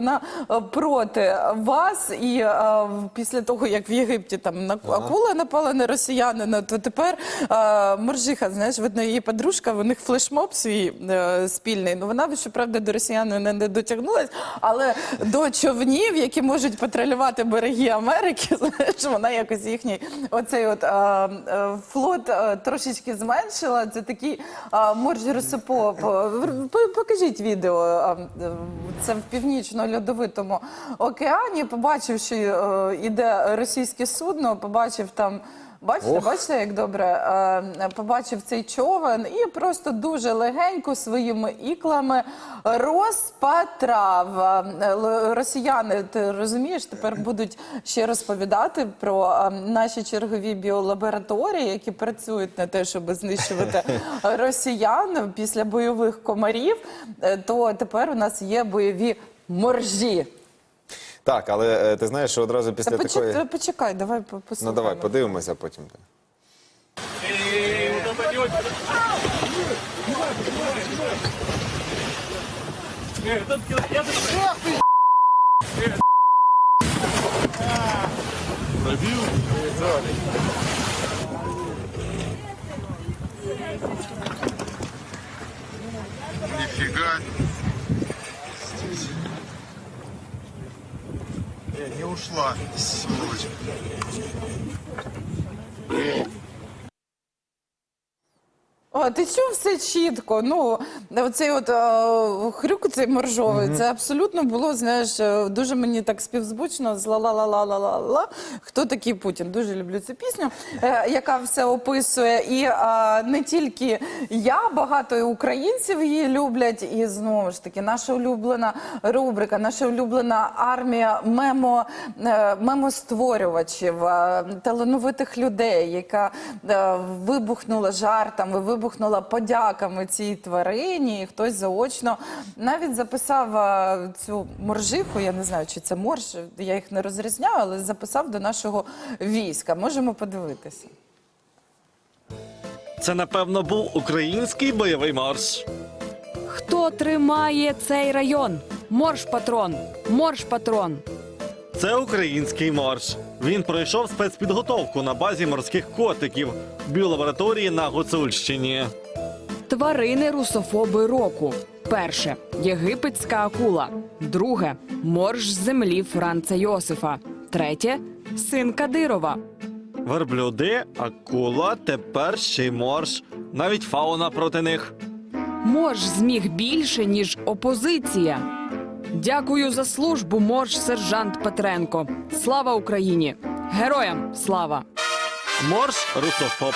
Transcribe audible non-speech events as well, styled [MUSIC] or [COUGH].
Вона е, проти вас, і е, в- після того, як в Єгипті там на акула напала на росіянина, то тепер е, Моржиха, знаєш, видно, її подружка, у них флешмоб свій е, спільний. Ну вона щоправда до росіянина не дотягнулась, але до човнів, які можуть патрулювати береги Америки, [LAUGHS] знаєш, вона якось їхній оцей от е, е, флот е, трошечки зменшила. Це такий е, морж Росопоп. Покажіть відео. е, е, Це в північно-льодовитому океані. Побачив, що е, іде російське судно, побачив там. Бачите, Ох. бачите, як добре е, побачив цей човен і просто дуже легенько своїми іклами розпатрав. Е, Росіяни, ти розумієш, тепер будуть ще розповідати про е, наші чергові біолабораторії, які працюють на те, щоб знищувати [LAUGHS] росіян після бойових комарів. Е, То тепер у нас є бойові моржі. Так, але е, ти знаєш, що одразу після Та такої. почекай, почекай, давай по- Ну послухаємо. давай, подивимося потім. Нифига. Не ушла, сволочь. О, ти чув все чітко. Ну, оцей от е, хрюк цей моржовий, це абсолютно було, знаєш, е, дуже мені так співзвучно з ла-ла-ла-ла-ла-ла-ла. Хто такий Путін? Дуже люблю цю пісню, е, яка все описує. І е, не тільки я, багато і українців її люблять. І знову ж таки, наша улюблена рубрика, наша улюблена армія мемо, е, мемостворювачів, е, талановитих людей, яка е, вибухнула жартами, вибухнула подяками цій тварині. І хтось заочно навіть записав е, цю моржиху. Я не знаю, чи це морж, я їх не розрізняю, але записав до нашого війська. Можемо подивитися. Це, напевно, був український бойовий марш. Хто тримає цей район? Морж патрон, морж патрон. Це український марш. Він пройшов спецпідготовку на базі морських котиків в біолабораторії на Гуцульщині. Тварини русофоби року. Перше єгипетська акула. Друге морж землі Франца Йосифа. Третє син Кадирова. Верблюди, акула, тепер ще й морж. Навіть фауна проти них. Морж зміг більше, ніж опозиція. Дякую за службу, морж сержант Петренко. Слава Україні! Героям слава! Морж русофоб.